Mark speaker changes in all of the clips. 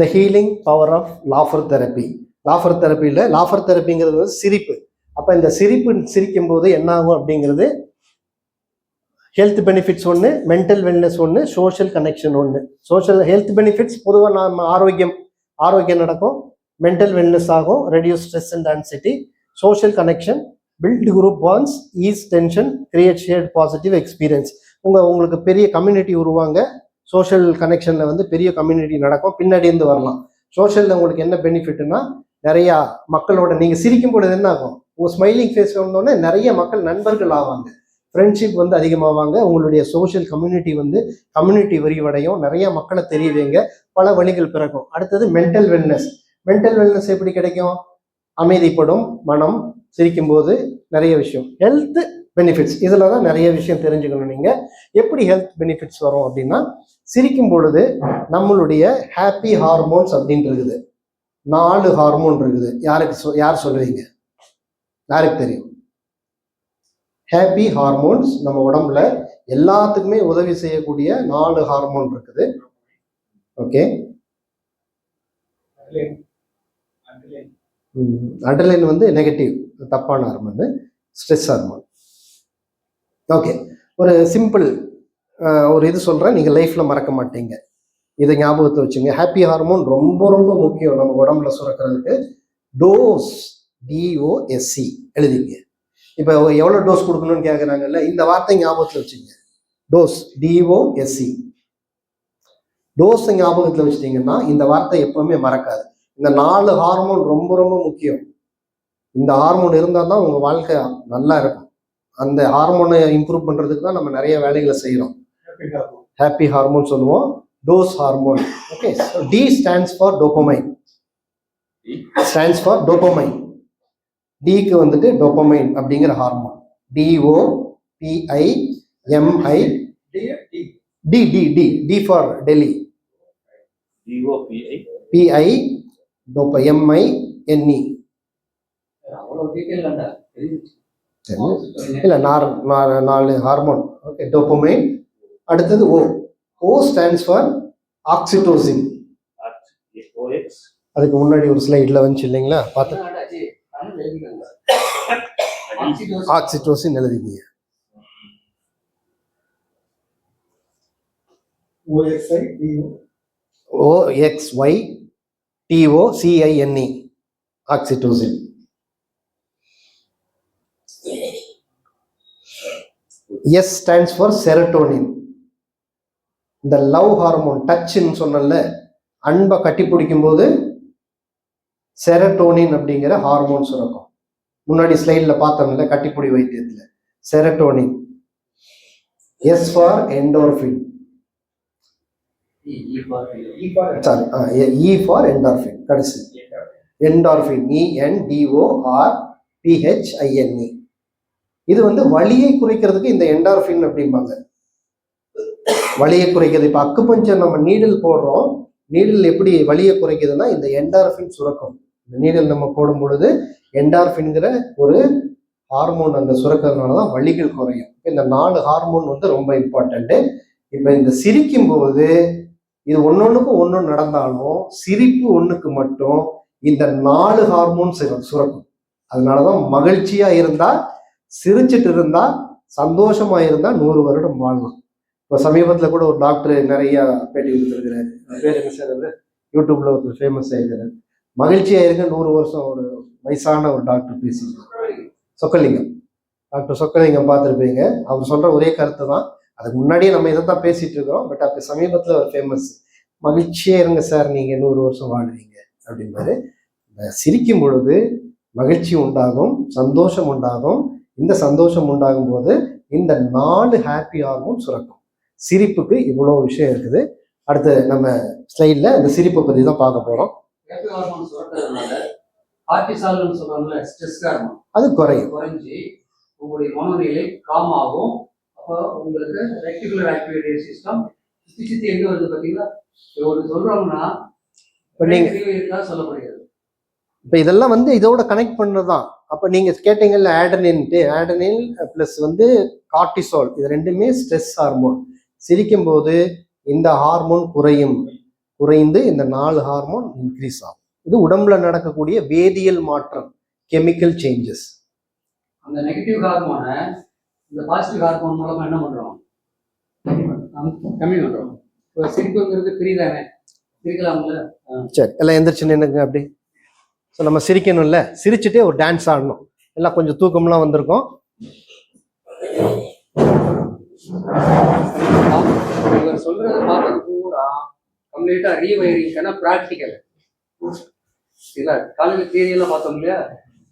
Speaker 1: The healing power of laughter therapy laughter தெரப்பியில் laughter தெரப்பிங்கிறது வந்து சிரிப்பு. அப்போ இந்த சிரிப்பு சிரிக்கும் போது என்ன ஆகும் அப்படிங்கிறது ஹெல்த் பெனிஃபிட்ஸ் ஒன்று மென்டல் வெல்னஸ் ஒன்று சோஷியல் கனெக்ஷன் ஒன்று சோஷியல் ஹெல்த் பெனிஃபிட்ஸ் பொதுவாக நம்ம ஆரோக்கியம் ஆரோக்கியம் நடக்கும் மென்டல் வெல்னஸ் ஆகும் reduce stress and anxiety social connection build group bonds ease tension create shared positive experience உங்கள் உங்களுக்கு பெரிய கம்யூனிட்டி உருவாங்க சோஷியல் கனெக்ஷனில் வந்து பெரிய கம்யூனிட்டி நடக்கும். பின்னாடி இருந்து வரலாம். சோஷியலில் உங்களுக்கு என்ன பெனிஃபிட்னா நிறையா மக்களோட நீங்கள் சிரிக்கும் பொழுது என்ன ஆகும்? உங்கள் ஸ்மைலிங் ஃபேஸ் வந்தோடனே நிறைய மக்கள் நண்பர்கள் ஆவாங்க. ஃப்ரெண்ட்ஷிப் வந்து அதிகமாவாங்க. உங்களுடைய சோஷியல் கம்யூனிட்டி வந்து கம்யூனிட்டி விரிவடையும். நிறைய மக்களை தெரிய வைங்க பல வழிகள் பிறக்கும். அடுத்தது மென்டல் வெல்னஸ் மென்டல் வெல்னஸ் எப்படி கிடைக்கும்? அமைதிப்படும் மனம் சிரிக்கும்போது நிறைய விஷயம். ஹெல்த் பெனிஃபிட்ஸ் இதில் தான் நிறைய விஷயம் தெரிஞ்சுக்கணும் நீங்கள் எப்படி ஹெல்த் பெனிஃபிட்ஸ் வரும் அப்படின்னா சிரிக்கும் பொழுது நம்மளுடைய ஹாப்பி ஹார்மோன்ஸ் அப்படின்னு இருக்குது நாலு ஹார்மோன் இருக்குது. யாருக்கு சொ யார் சொல்லுவீங்க யாருக்கு தெரியும்? ஹாப்பி ஹார்மோன்ஸ் நம்ம உடம்புல எல்லாத்துக்குமே உதவி செய்யக்கூடிய நாலு ஹார்மோன் இருக்குது. ஓகே அட்ரலைன் வந்து நெகட்டிவ் தப்பான ஹார்மோன் ஸ்ட்ரெஸ் ஹார்மோன் ஓகே ஒரு சிம்பிள் ஒரு இது சொல்கிறேன் நீங்கள் லைஃப்பில் மறக்க மாட்டீங்க. இதை ஞாபகத்தை வச்சுங்க. ஹாப்பி ஹார்மோன் ரொம்ப ரொம்ப முக்கியம் நம்ம உடம்புல சுரக்கிறதுக்கு. டோஸ் டிஓஎஸ்சி எழுதிங்க இப்போ எவ்வளோ டோஸ் கொடுக்கணும்னு கேட்குறாங்கல்ல இந்த வார்த்தை ஞாபகத்தில் வச்சுங்க. டோஸ் டிஓஎஸ்சி டோஸை ஞாபகத்தில் வச்சிட்டிங்கன்னா இந்த வார்த்தை எப்பவுமே மறக்காது. இந்த நாலு ஹார்மோன் ரொம்ப ரொம்ப முக்கியம். இந்த ஹார்மோன் இருந்தால் தான் உங்கள் வாழ்க்கை நல்லா இருக்கும். அந்த ஹார்மோனை இம்ப்ரூவ் பண்ணுறதுக்கு தான் நம்ம நிறைய வேலைகளை செய்கிறோம் ஹாப்பி ஹார்மோன் சொல்லுவோம். DOSE hormone okay D stands for dopamine stands for dopamine டிக்கு வந்துட்டு டோப்பமைன் அப்படிங்கிற hormone D O P I M I D D D D for Delhi P I dopa M I N E
Speaker 2: detail
Speaker 1: இல்லை நார் நாலு நாலு hormone okay dopamine அடுத்தது O O stands for oxytocin
Speaker 3: O X
Speaker 1: அதுக்கு முன்னாடி ஒரு ஸ்லைடில் வந்துச்சு இல்லைங்களா? பார்த்து. Oxytocin எழுதிக்கிங்க. O X Y D O C I N E oxytocin S stands for serotonin இந்த லவ் ஹார்மோன் டச்ன்னு சொன்னல அன்பை கட்டி பிடிக்கும் போது செரட்டோனின் அப்படிங்கிற ஹார்மோன் சுரக்கும். முன்னாடி ஸ்லைடில் பார்த்தோம்ல கட்டிப்பிடி வைத்தியத்தில். Serotonin S for endorphin sorry E for endorphin கடைசி. Endorphin E N D O R P H I N E இது வந்து வலியை குறைக்கிறதுக்கு இந்த என்டார்ஃபின் அப்படிம்பாங்க. வலியை குறைக்கிறது. இப்போ அக்குபஞ்சர் நம்ம நீடில் போடுறோம். நீடில் எப்படி வலியை குறைக்குதுன்னா இந்த என்டார்ஃபின் சுரக்கும். இந்த நீடில் நம்ம போடும் பொழுது என்டார்ஃபின்கிற ஒரு ஹார்மோன் அந்த சுரக்கிறதுனால தான் வலிகள் குறையும். இந்த நாலு ஹார்மோன் வந்து ரொம்ப இம்பார்ட்டண்ட்டு இப்போ இந்த சிரிக்கும் போது இது ஒன்னொன்றுக்கும் ஒன்று நடந்தாலும் சிரிப்பு ஒன்றுக்கு மட்டும் இந்த நாலு ஹார்மோன் சுரக்கும். அதனால தான் மகிழ்ச்சியாக இருந்தால் சிரிச்சிட்டு இருந்தா சந்தோஷமா இருந்தா நூறு வருடம் வாழலாம் இப்போ சமீபத்தில் கூட ஒரு டாக்டர் நிறைய பேட்டி கொடுத்துருக்கிறாரு. பேர் என்ன சார் அவரு? யூடியூப்ல ஒரு ஃபேமஸ் ஆயிருக்கிறாரு மகிழ்ச்சியா இருக்க நூறு வருஷம் ஒரு வயசான ஒரு டாக்டர் பேசியிருக்காரு. சொக்கலிங்கம். டாக்டர் சொக்கலிங்கம் பார்த்துருப்பீங்க. அவர் சொல்ற ஒரே கருத்து தான் அதுக்கு முன்னாடியே நம்ம இதை தான் பேசிட்டு இருக்கோம் பட் அப்போ சமீபத்தில் ஒரு ஃபேமஸ் மகிழ்ச்சியா இருங்க சார் நீங்க நூறு வருஷம் வாழுவீங்க அப்படிம்பாரு. இந்த சிரிக்கும் பொழுது மகிழ்ச்சி உண்டாகும் சந்தோஷம் உண்டாகும். இந்த சந்தோஷம் உண்டாகும் போது இந்த நாலு ஹாப்பி ஹார்மோன் சுரக்கும். சிரிப்புக்கு இவ்வளோ விஷயம் இருக்குது. அடுத்து நம்ம ஸ்லைடில் இந்த சிரிப்பை பற்றி தான் பார்க்க போகிறோம் அது குறையும்.
Speaker 2: குறைஞ்சி உங்களுடைய மனநிலை காம் ஆகும். அப்போ உங்களுக்கு ரெட்டிகுலர் ஆக்டிவிட்டி சிஸ்டம் சுத்தி சுத்தி எங்க வருது பாத்தீங்களா ஒரு சொல்றோம்னா
Speaker 1: இப்போ நீங்கள்
Speaker 2: இருக்கா சொல்லப்படுகிறது.
Speaker 1: இப்போ இதெல்லாம் வந்து இதோட கனெக்ட் பண்ணுறது தான் அப்போ நீங்கள் கேட்டீங்கல்ல ஆடனின்ட்டு ஆடனில் ப்ளஸ் வந்து கார்டிசால் இது ரெண்டுமே ஸ்ட்ரெஸ் ஹார்மோன் சிரிக்கும்போது இந்த ஹார்மோன் குறையும். குறைந்து இந்த நாலு ஹார்மோன் இன்க்ரீஸ் ஆகும். இது உடம்புல நடக்கக்கூடிய வேதியியல் மாற்றம் கெமிக்கல் சேஞ்சஸ்
Speaker 2: அந்த நெகட்டிவ் ஹார்மோனை இந்த பாசிட்டிவ் ஹார்மோன் மூலமா என்ன பண்றோம்? நாம் கம்மி பண்றோம். இப்போ சிரிப்புங்கிறது ஃப்ரீ தானே சிரிக்கலாம்ல
Speaker 1: சரி எல்லாம் எந்திரிச்சு நின்னுங்க அப்படி. ஸோ நம்ம சிரிக்கணும்ல? சிரிச்சுட்டே ஒரு டான்ஸ் ஆடணும். எல்லாம் கொஞ்சம் தூக்கம்லாம் வந்திருக்கும்.
Speaker 2: இவர் சொல்றது பார்த்தது பூரா கம்ப்ளீட்டா ரீவயரிங்கான ப்ராக்டிக்கல் இல்ல காலையில் தியரியெல்லாம் பார்த்தோம் இல்லையா?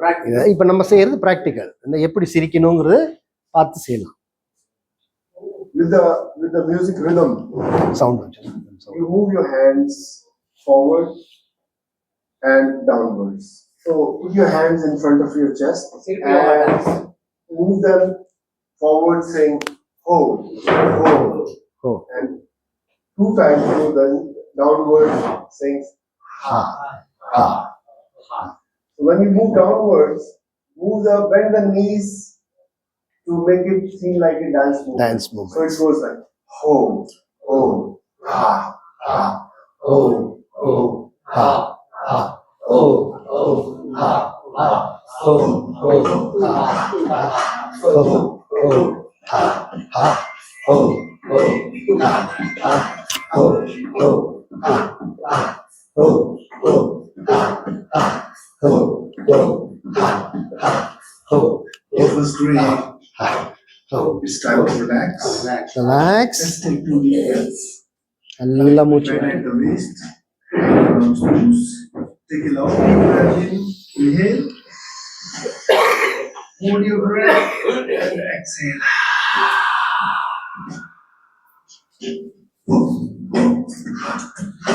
Speaker 2: ப்ராக்டிக்கல்
Speaker 1: இப்போ நம்ம செய்யறது ப்ராக்டிக்கல் இந்த எப்படி சிரிக்கணுங்கிறது பார்த்து செய்யலாம்.
Speaker 4: With the with the music rhythm.
Speaker 1: Sound வச்சு.
Speaker 4: You move your hands forward. and downwards. So put your hands in front of your chest and move them forward saying hold, hold.
Speaker 1: hold."
Speaker 4: And two times move them downwards saying
Speaker 1: ha,
Speaker 4: ha, ha. So when you move downwards, move the, bend the knees to make it seem like a dance movement.
Speaker 1: Dance
Speaker 4: movement.
Speaker 1: So
Speaker 4: it goes like hold, hold, ha, ha, hold. ho, ha, ha, ho. It was green. Ha, ha, ho. It's time to relax.
Speaker 1: Relax.
Speaker 4: Let's take two
Speaker 1: years. Alila
Speaker 4: mucho. Bend the waist. Take a long deep breath in. Inhale. Hold your breath. And exhale. Ho, ho, ha.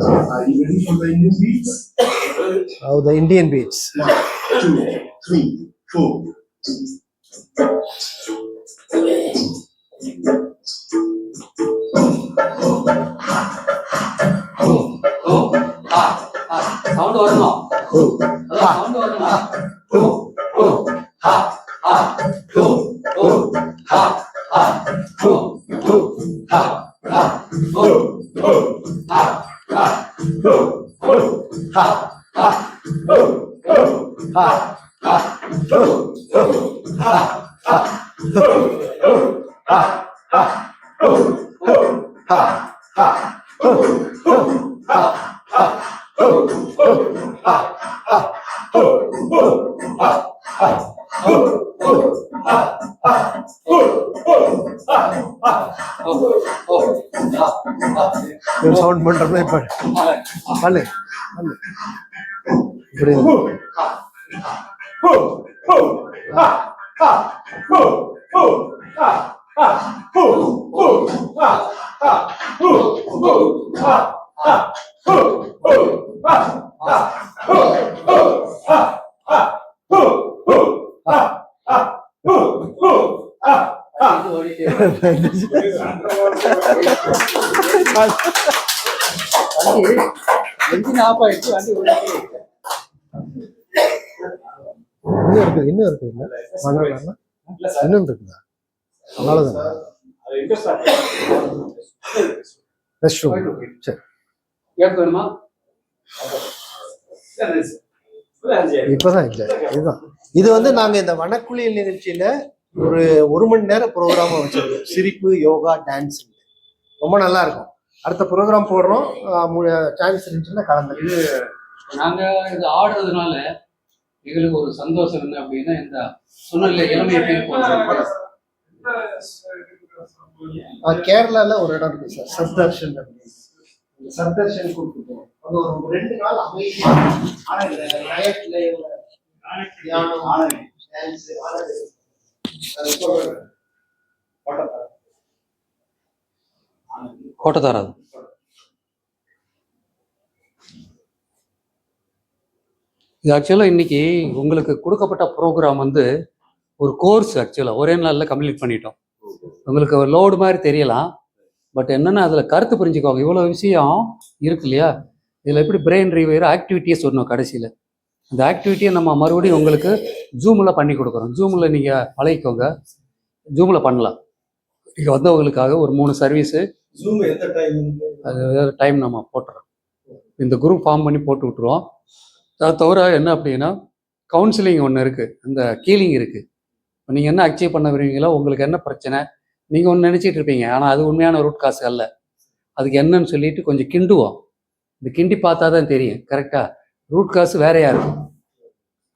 Speaker 4: Are you ready for the Indian beats?
Speaker 1: Oh, the Indian beats.
Speaker 4: One, two, three, four.
Speaker 2: Ha ha, how many more? Ha ha, how many more? Ha ha, ha ha. Sound பண்றோம்னா இப்ப பல்லு பல்லு இப்படி. 후, 아, 아, 후, 후, 아, 아, 후, 후, 아, 아, 후, 후, 아, 아, 후, 후, 아, 아, 후, 후, 아, 아, 후, 후, 아, 아.
Speaker 1: 왠지 나빠 있지
Speaker 2: 완전 இன்னும் இருக்கு இன்னும் இருக்கு
Speaker 1: மணல் இன்னும் இருக்குதா? அவ்வளோதான் ரெஸ்ட் ரூம் சரி? இப்பதான் என்ஜாய் இதுதான். இது வந்து நாங்க இந்த வனக்குளியல் நிகழ்ச்சியில ஒரு ஒரு மணி நேரம் ப்ரோக்ராமா வச்சிருக்கோம். சிரிப்பு யோகா டான்ஸ் ரொம்ப நல்லா இருக்கும். அடுத்த ப்ரோக்ராம் போடுறோம். சான்ஸ் இருந்துச்சுன்னா கலந்து
Speaker 2: நாங்க இது ஆடுறதுனால எங்களுக்கு ஒரு சந்தோஷம் என்ன அப்படின்னா இந்த சொன்னல இளமையை ஃபீல் பண்றோம்
Speaker 1: கேரளால ஒரு இடம் இருக்கு சார் சர்தர்ஷன் அப்படின்னு. கூப்பிட்டு போவோம் அது ஒரு ரெண்டு நாள் அமைதியா ஆனா இந்த நயத்துல தியானம்
Speaker 4: ஆனந்தி
Speaker 1: டான்ஸ் ஆனது அது சொல்றேன்
Speaker 2: கோட்டத்தார். இது ஆக்சுவலாக இன்னைக்கு உங்களுக்கு கொடுக்கப்பட்ட ப்ரோக்ராம் வந்து ஒரு கோர்ஸ் ஆக்சுவலாக ஒரே நாளில் கம்ப்ளீட் பண்ணிட்டோம். உங்களுக்கு ஒரு லோடு மாதிரி தெரியலாம். பட் என்னென்னா அதில் கருத்து புரிஞ்சுக்கோங்க. இவ்வளோ விஷயம் இருக்கு இல்லையா? இதில் எப்படி பிரெயின் ரிவையர் ஆக்டிவிட்டியை சொன்னோம் கடைசியில். அந்த ஆக்டிவிட்டியை நம்ம மறுபடியும் உங்களுக்கு ஜூமில் பண்ணி கொடுக்குறோம். ஜூமில் நீங்கள் பழகிக்கோங்க. ஜூமில் பண்ணலாம். நீங்கள் வந்தவங்களுக்காக ஒரு மூணு சர்வீஸு
Speaker 1: ஜூம் எந்த டைம்
Speaker 2: அது டைம் நம்ம போட்டுறோம். இந்த குரூப் ஃபார்ம் பண்ணி போட்டு விட்ருவோம் அது தவிர என்ன அப்படின்னா கவுன்சிலிங் ஒன்று இருக்குது அந்த கீலிங் இருக்குது நீங்கள் என்ன அச்சீவ் பண்ண விரும்புறீங்களோ உங்களுக்கு என்ன பிரச்சனை நீங்கள் ஒன்று நினச்சிட்டு இருப்பீங்க. ஆனால் அது உண்மையான ரூட் காசு அல்ல. அதுக்கு என்னன்னு சொல்லிட்டு கொஞ்சம் கிண்டுவோம். இந்த கிண்டி பார்த்தா தான் தெரியும். கரெக்டாக ரூட் காசு வேறையா இருக்கும்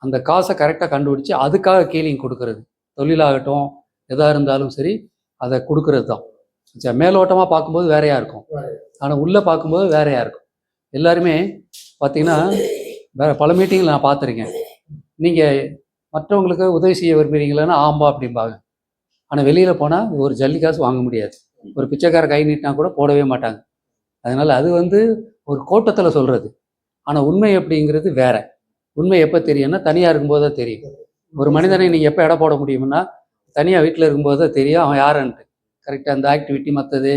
Speaker 2: அந்த காசை கரெக்டாக கண்டுபிடிச்சி அதுக்காக கீலிங் கொடுக்கறது. தொழிலாகட்டும் எதாக இருந்தாலும் சரி அதை கொடுக்கறது தான். சரி, மேலோட்டமாக பார்க்கும்போது வேறையா இருக்கும். ஆனால் உள்ளே பார்க்கும்போது வேறையா இருக்கும். எல்லாருமே பார்த்தீங்கன்னா வேற பல மீட்டிங்கில் நான் பார்த்துருக்கேன். நீங்கள் மற்றவங்களுக்கு உதவி செய்ய விரும்புறீங்களன்னா ஆம்பா அப்படிம்பாங்க. ஆனால் வெளியில் போனால் ஒரு ஜல்லி காசு வாங்க முடியாது. ஒரு பிச்சைக்கார கை நீட்டினா கூட போடவே மாட்டாங்க. அதனால் அது வந்து ஒரு கோட்டத்தில் சொல்கிறது ஆனால் உண்மை அப்படிங்கிறது வேற. உண்மை எப்போ தெரியும்னா தனியாக இருக்கும்போது தான் தெரியும். ஒரு மனிதனை நீங்கள் எப்போ எடை போட முடியும்னா தனியாக வீட்டில் இருக்கும்போது தான் தெரியும். அவன் யாருன்ட்டு. கரெக்டாக அந்த ஆக்டிவிட்டி மற்றது